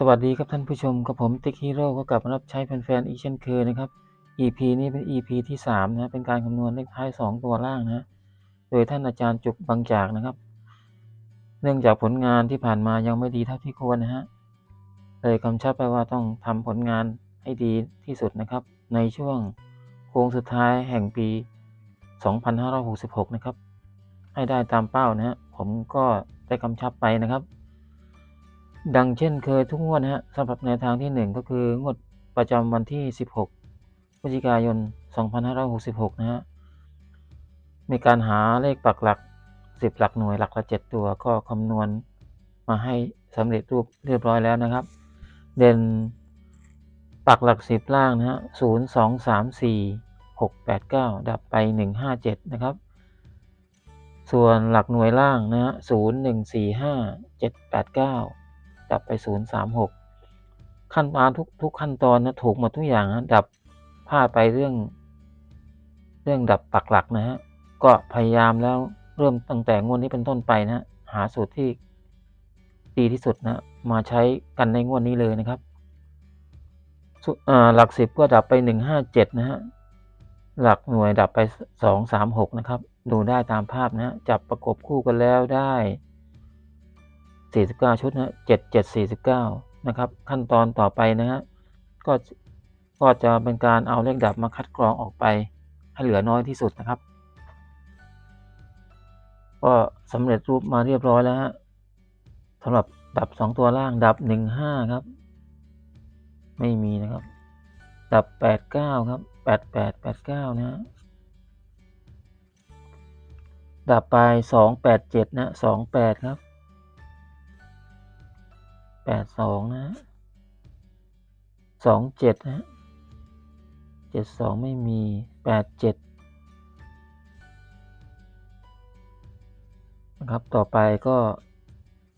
สวัสดีครับท่านผู้ชมกับผมติ๊กฮีโร่ก็กลับมารับใช้แฟนๆอีกเช่นเคยนะครับ EP นี้เป็น EP ที่สามนะเป็นการคำนวณเลขท้ายสองตัวล่างนะ โดยท่านอาจารย์จุกบางจากนะครับ เนื่องจากผลงานที่ผ่านมายังไม่ดีเท่าที่ควรนะฮะเลยกำชับไปว่าต้องทำผลงานให้ดีที่สุดนะครับ ในช่วงโค้งสุดท้ายแห่งปี 2566 นะครับ ให้ได้ตามเป้านะฮะผมก็ได้กำชับไปนะครับ ดังเช่นเคยทุกงวดนะฮะสำหรับแนวทางที่ 1 ก็คืองวดประจำวันที่ 16พฤศจิกายน 2566 นะฮะ มีการหาเลขปักหลัก 10 หลักหน่วยหลักละ 7 ตัวก็คำนวณมาให้สำเร็จรูปเรียบร้อยแล้วนะครับ เด่นปักหลัก 10 ล่างนะฮะ 0 2 3 4 6 8 9 ดับไป 157 นะครับ ส่วนหลักหน่วยล่างนะฮะ 0 1 4 5 7 8 9 ดับไป036ขั้นตอนทุกทุกขั้นตอนนะถูกหมดทุกอย่างนะดับพลาดไปเรื่อง เรื่องดับปักหลักนะฮะก็พยายามแล้วเริ่มตั้งแต่งวดนี้เป็นต้นไปนะหาสูตรที่ดีที่สุดนะมาใช้กันในงวดนี้เลยนะครับหลักสิบก็ดับไปหนึ่งห้าเจ็ดนะฮะหลักหน่วยดับไปสองสามหกนะครับ ดูได้ตามภาพนะฮะจับประกบคู่กันแล้วได้ 49 ชุดนะ7 7 49 นะครับ ขั้นตอนต่อไปนะฮะก็ก็จะเป็นการเอาเลขดับมาคัดกรองออกไปให้เหลือน้อยที่สุดนะครับ ก็สำเร็จรูปมาเรียบร้อยแล้วฮะสำหรับดับ 2 ตัวล่างดับ 15 ครับ ไม่มีนะครับ ดับ 89 ครับ 88 89 นะฮะดับไป 287 นะ 28 ครับ แปดสองนะสองเจ็ดนะเจ็ดสองไม่มีแปดเจ็ดนะครับ ต่อไปก็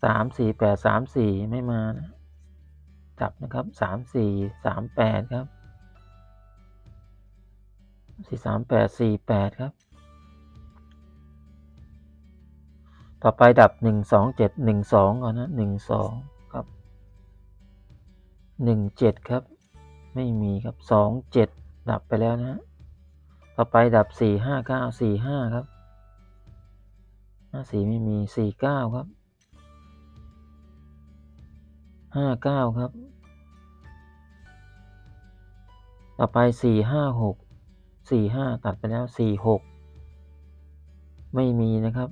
สามสี่แปดสามสี่ไม่มานะจับนะครับสามสี่สามแปดครับสี่สามแปดสี่แปดครับ ต่อไปดับหนึ่งสองเจ็ดหนึ่งสองก่อนนะหนึ่งสอง หนึ่งเจ็ดครับ ไม่มีครับสองเจ็ดดับไปแล้วนะฮะต่อไปดับสี่ห้าเก้าสี่ห้าครับห้าสี่ไม่มีสี่เก้าครับห้าเก้าครับ ต่อไปสี่ห้าหกสี่ห้าตัดไปแล้วสี่หกไม่มีนะครับ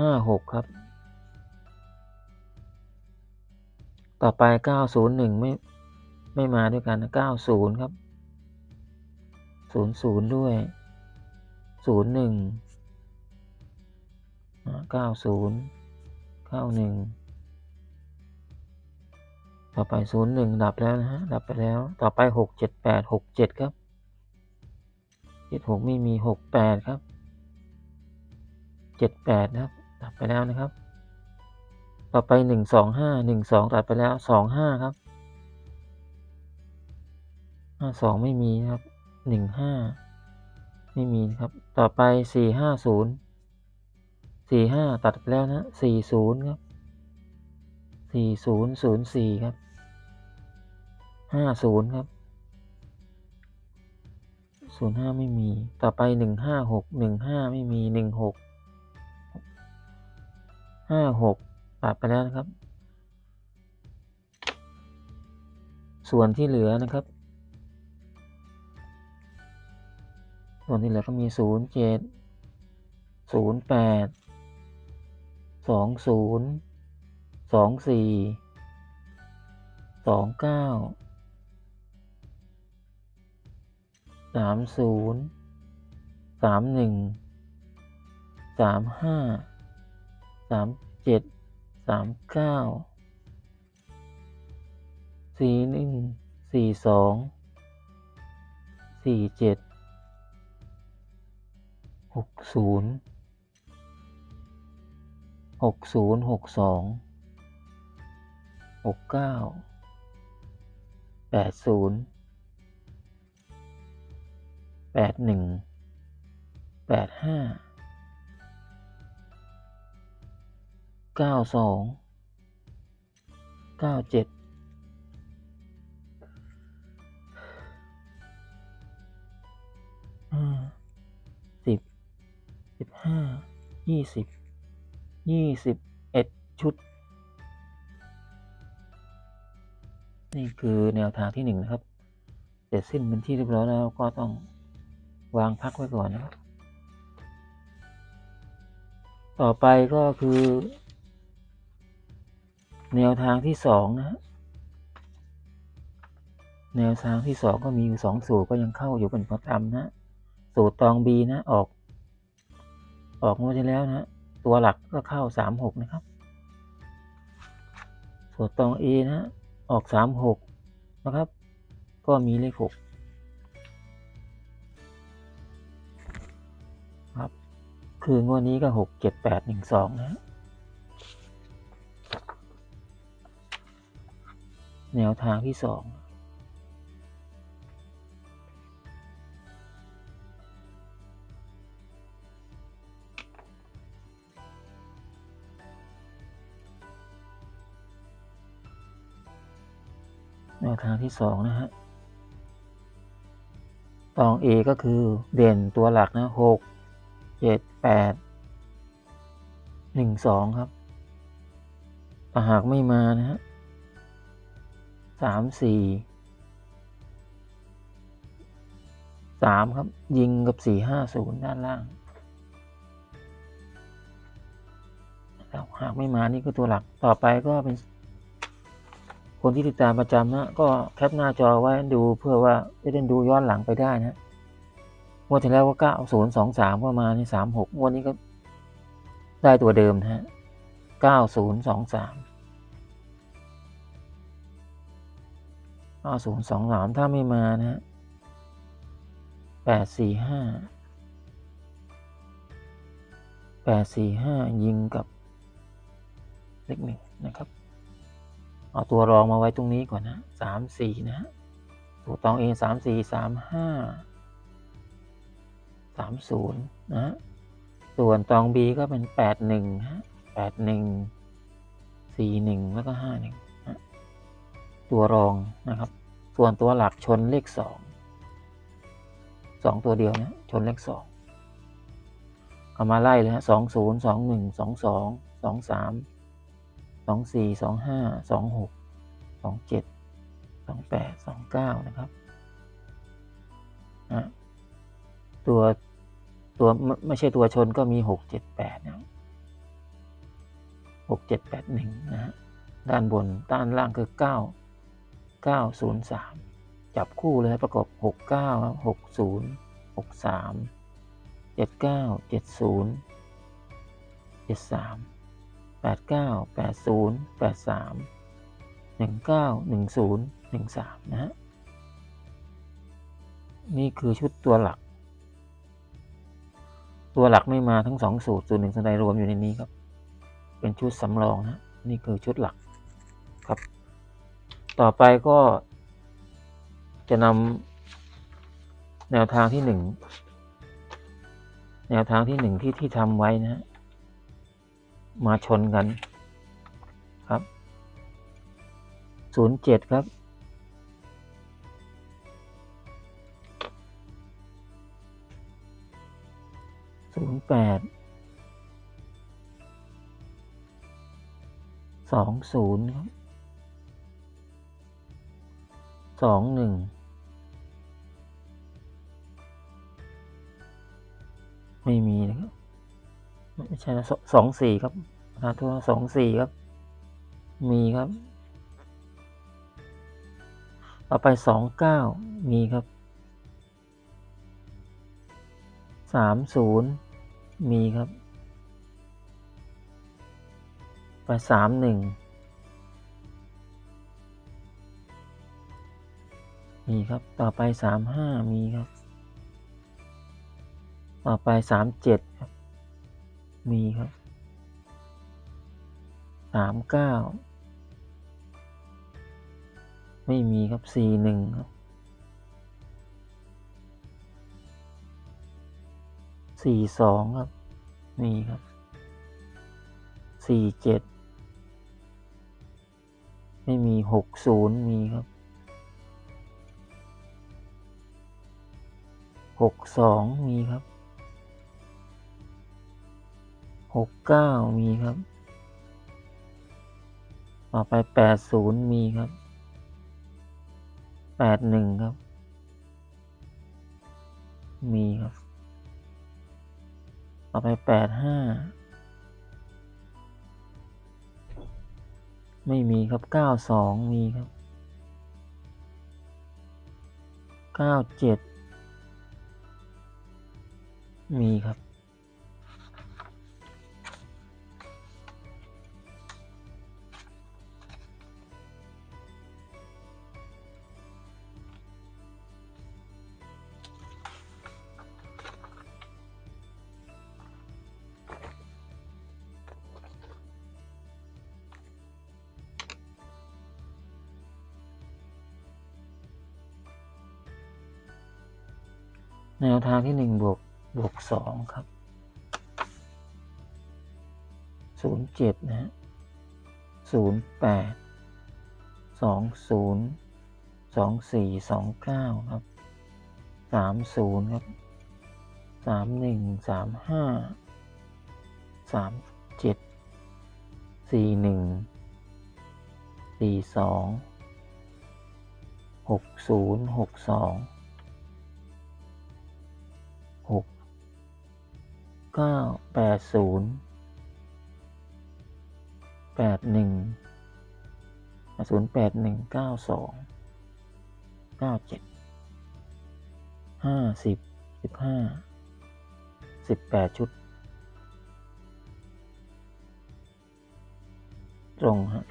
ห้าหกครับ ต่อไป 901 ไม่ไม่มาด้วยกันนะ90 ครับ 00 ด้วย 01 90 91 ต่อไป 01 ดับแล้วนะฮะ ดับไปแล้ว ต่อไป 678 67 ครับ76ไม่มี 68 ครับ 78 นะครับ ดับไปแล้วนะครับ ต่อไปหนึ่งสองห้าหนึ่งสองตัดไปแล้วสองห้าครับห้าสองไม่มีครับหนึ่งห้าไม่มีครับ ต่อไปสี่ห้าศูนย์สี่ห้าตัดไปแล้วนะสี่ศูนย์ครับสี่ศูนย์ศูนย์สี่ครับห้าศูนย์ครับศูนย์ห้าไม่มี ต่อไปหนึ่งห้าหกหนึ่งห้าไม่มีหนึ่งหกห้าหก ปรับไปแล้วนะครับ ส่วนที่เหลือนะครับ ส่วนที่เหลือก็มี 0 7 0 8 2 0 2 4 2 9 3 0 3 1 3 5 3 7 สามเก้าสี่หนึ่งสี่สองสี่เจ็ดหกศูนย์หกศูนย์หกสองหกเก้าแปดศูนย์แปดหนึ่งแปดห้า เก้าสองเก้าเจ็ดห้าสิบสิบห้ายี่สิบยี่สิบเอ็ดชุด นี่คือแนวทางที่หนึ่งนะครับเสร็จสิ้นเป็นที่เรียบร้อยแล้วก็ต้องวางพักไว้ก่อนนะครับ ต่อไปก็คือ แนวทางที่สองนะฮะแนวทางที่สองก็มีอยู่สองสูตรก็ยังเข้าอยู่เป็นประจำนะ สูตรตองบีนะออก ออกงวดที่แล้วนะ ตัวหลักก็เข้าสามหกนะครับ สูตรตองเอนะ ออกสามหกนะครับ ก็มีเลขหกครับ คืองวดนี้ก็หกเจ็ดแปดหนึ่งสองนะ แนวทางที่สองแนวทางที่สองนะฮะตอง A ก็คือเด่นตัวหลักนะหกเจ็ดแปดหนึ่งสองครับ ถ้าหากไม่มานะฮะ สามสี่สามครับ ยิงกับสี่ห้าศูนย์ด้านล่างแล้วหากไม่มานี่คือตัวหลักต่อไปก็เป็น คนที่ติดตามประจำนะก็แคปหน้าจอไว้ดูเพื่อว่าจะได้ดูย้อนหลังไปได้นะงวดที่แล้วก็เก้าศูนย์สองสามก็มาในสามหกงวดนี้ก็ได้ตัวเดิมนะฮะเก้าศูนย์สองสาม ก้าศูนย์สองสามถ้าไม่มานะแปดสี่ห้าแปดสี่ห้ายิงกับเลขหนึ่งนะครับ เอาตัวรองมาไว้ตรงนี้ก่อนนะสามสี่นะฮะตัวตองเองสามสี่สามห้าสามศูนย์นะฮะส่วนตองบีก็เป็นแปดหนึ่งฮะแปดหนึ่งสี่หนึ่งแล้วก็ห้าหนึ่ง ตัวรองนะครับ ส่วนตัวหลักชนเลขสองสองตัวเดียวนะชนเลขสองเอามาไล่เลยฮะสองศูนย์สองหนึ่งสองสองสองสามสองสี่สองห้าสองหกสองเจ็ดสองแปดสองเก้านะครับนะตัวตัวไม่ไม่ใช่ตัวชนก็มีหกเจ็ดแปดนะหกเจ็ดแปดหนึ่งนะฮะด้านบนด้านล่างคือเก้า เก้าศูนย์สามจับคู่เลยประกบหกเก้าหกศูนย์หกสามเจ็ดเก้าเจ็ดศูนย์เจ็ดสามแปดเก้าแปดศูนย์แปดสามหนึ่งเก้าหนึ่งศูนย์หนึ่งสามนะฮะ นี่คือชุดตัวหลัก ตัวหลักไม่มาทั้งสองสูตร สูตรหนึ่งสไลด์รวมอยู่ในนี้ครับ เป็นชุดสำรองนะ นี่คือชุดหลักครับ ต่อไปก็จะนำแนวทางที่หนึ่งแนวทางที่หนึ่งที่ที่ทำไว้นะ มาชนกันครับศูนย์เจ็ดครับศูนย์แปดสองศูนย์ครับ สองหนึ่งไม่มีนะครับไม่ใช่นะสองสี่ครับประธานโทษสองสี่ครับ มีครับต่อไปสองเก้ามีครับสามศูนย์มีครับ ไปสามหนึ่ง มีครับ ต่อไปสามห้ามีครับ ต่อไปสามเจ็ดครับ มีครับสามเก้าไม่มีครับสี่หนึ่งครับสี่สองครับ มีครับสี่เจ็ดไมไม่มีหกศูนย์มีครับ หกสองมีครับหกเก้ามีครับ ต่อไปแปดศูนย์มีครับแปดหนึ่งครับ มีครับ ต่อไปแปดห้าไม่มีครับเก้าสองมีครับเก้าเจ็ด มีครับ แนวทางที่หนึ่งบวก บวกสองครับศูนย์เจ็ดนะฮะศูนย์แปดสองศูนย์สองสี่สองเก้าครับสามศูนย์ครับสามหนึ่งสามห้าสามเจ็ดสี่หนึ่งสี่สองหกศูนย์หกสอง เก้าแปดศูนย์แปดหนึ่งศูนย์แปดหนึ่งเก้าสองเก้าเจ็ดห้าสิบสิบห้าสิบแปดชุด ตรงฮะ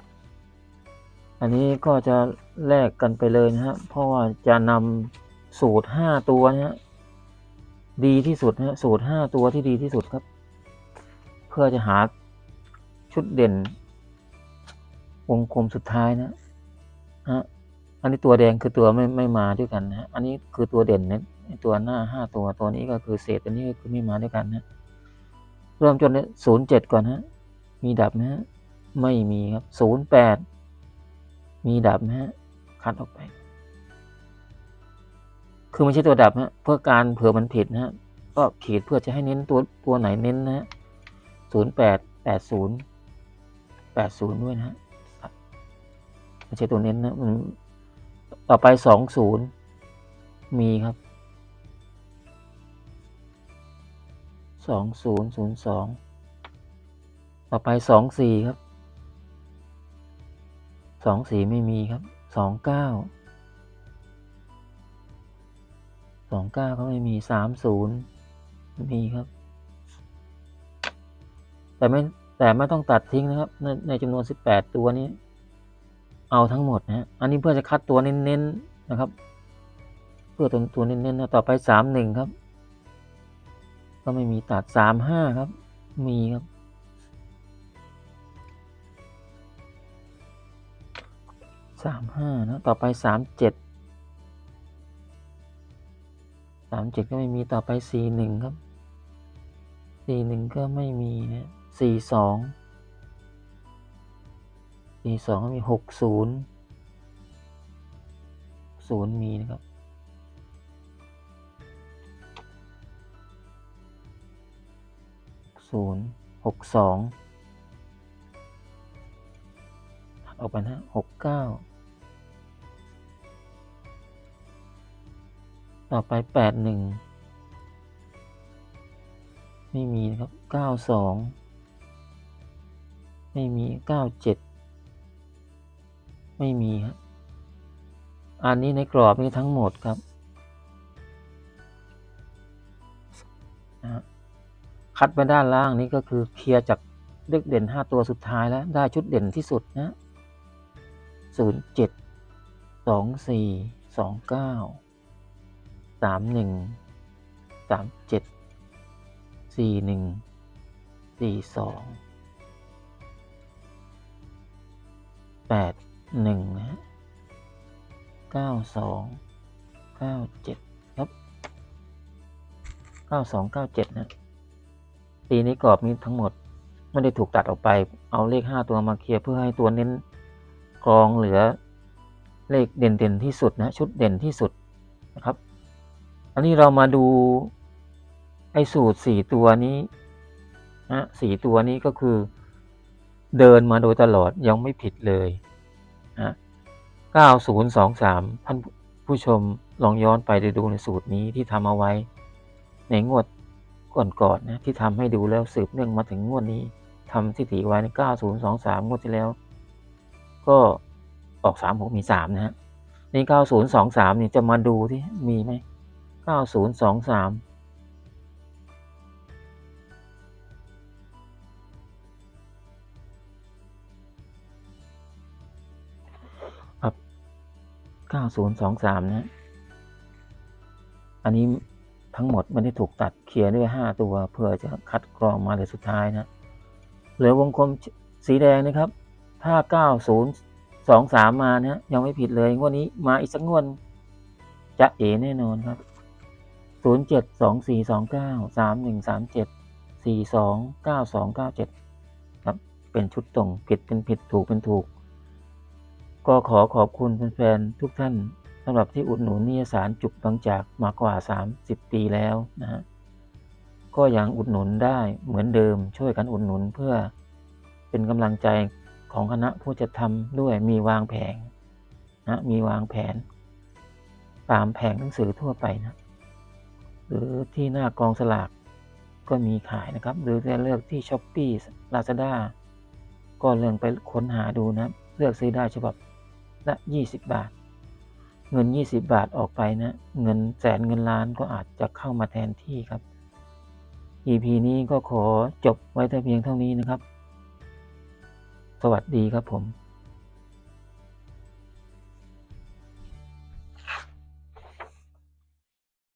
อันนี้ก็จะแลกกันไปเลยนะฮะเพราะว่าจะนำสูตรห้าตัวนะฮะ ดีที่สุดนะฮะสูตรห้าตัวที่ดีที่สุดครับ เพื่อจะหาชุดเด่น วงกลมสุดท้ายนะฮะอันนี้ตัวแดงคือตัวไม่ไม่มาด้วยกันนะฮะอันนี้คือตัวเด่นนะตัวหน้าห้าตัวตัวนี้ก็คือเศษตัวนี้ก็คือไม่มาด้วยกันนะเริ่มจนศูนย์เจ็ดก่อนฮะมีดับนะฮะไม่มีครับศูนย์แปดมีดับนะฮะคัดออกไป คือไม่ใช่ตัวดับฮะเพื่อการเผื่อมันผิดนะฮะก็ขีดเพื่อจะให้เน้นตัวตัวไหนเน้นนะฮะศูนย์แปดแปดศูนย์แปดศูนย์ด้วยนะฮะไม่ใช่ตัวเน้นนะอืมต่อไปสองศูนย์มีครับสองศูนย์ศูนย์สองต่อไปสองสี่ครับสองสี่ไม่มีครับสองเก้า สองเก้าก็ไม่มีสามศูนย์มีครับ แต่ไม่แต่ไม่ต้องตัดทิ้งนะครับ ในในจำนวนสิบแปดตัวนี้ เอาทั้งหมดนะฮะอันนี้เพื่อจะคัดตัวเน้นๆนะครับ เพื่อตัวตัวเน้นๆนะต่อไปสามหนึ่งครับ ก็ไม่มีตัดสามห้าครับ มีครับสามห้านะต่อไปสามเจ็ด สามเจ็ดก็ไม่มีต่อไปสี่หนึ่งครับสี่หนึ่งก็ไม่มีนะสี่สองสี่สองก็มีหกศูนย์ศูนย์มีนะครับศูนย์หกสองออกไปนะหกเก้า ต่อไปแปดหนึ่งไม่มีครับเก้าสองไม่มีเก้าเจ็ดไม่มีครับอันนี้ในกรอบนี้ทั้งหมดครับนะคัดไปด้านล่างนี้ก็คือเคลียร์จากเลขเด่นห้าตัวสุดท้ายแล้ว ได้ชุดเด่นที่สุดนะศูนย์เจ็ด สามหนึ่งสามเจ็ดสี่หนึ่งสี่สองแปดหนึ่งนะฮะเก้าสองเก้าเจ็ดครับเก้าสองเก้าเจ็ดนะปีนี้กรอบนี้ทั้งหมดไม่ได้ถูกตัดออกไป เอาเลขห้าตัวมาเคลียร์เพื่อให้ตัวเน้นกรองเหลือเลขเด่นๆที่สุดนะ ชุดเด่นที่สุดนะครับ อันนี้เรามาดูไอ้สูตรสี่ตัวนี้นะสี่ตัวนี้ก็คือเดินมาโดยตลอดยังไม่ผิดเลยนะ9023 ท่านผู้ชมลองย้อนไปดูในสูตรนี้ที่ทำเอาไว้ ในงวดก่อนๆนะที่ทำให้ดูแล้วสืบเนื่องมาถึงงวดนี้ทำสถิติไว้ใน 9023 งวดที่แล้ว ก็ออก 3 6 มี 3 นะฮะใน9023 นี่จะมาดูที่มีไหม 9023ครับ9023นะ อันนี้ทั้งหมดไม่ได้ถูกตัดเคลียร์ด้วย5ตัวเพื่อจะคัดกรองมาเหลือสุดท้ายนะเหลือวงกลมสีแดงนะครับ ถ้า9023มานะยังไม่ผิดเลยงวดนี้มาอีกสักงวดจะเอแน่นอนครับ 0 7 2 4 2 9 3 1 3 7 4 2 9 2 9 7ครับเป็นชุดตรงผิดเป็นผิดถูกเป็นถูก ก็ขอขอบคุณแฟนๆทุกท่านสำหรับที่อุดหนุนนิยสารจุกบางจากมากว่า 30 ปีแล้วนะฮะก็ยังอุดหนุนได้เหมือนเดิมช่วยกันอุดหนุนเพื่อเป็นกำลังใจของคณะผู้จัดทำด้วยมีวางแผงนะมีวางแผน ตามแผงหนังสือทั่วไปนะ หรือที่หน้ากองสลากก็มีขายนะครับ หรือจะเลือกที่ช้อปปี้ลาซาด้าก็เลื่อกไปค้นหาดูนะ เลือกซื้อได้ฉบับละ 20 บาท เงิน 20 บาทออกไปนะ เงินแสนเงินล้านก็อาจจะเข้ามาแทนที่ครับ EP นี้ก็ขอจบไว้แต่เพียงเท่านี้นะครับ สวัสดีครับผม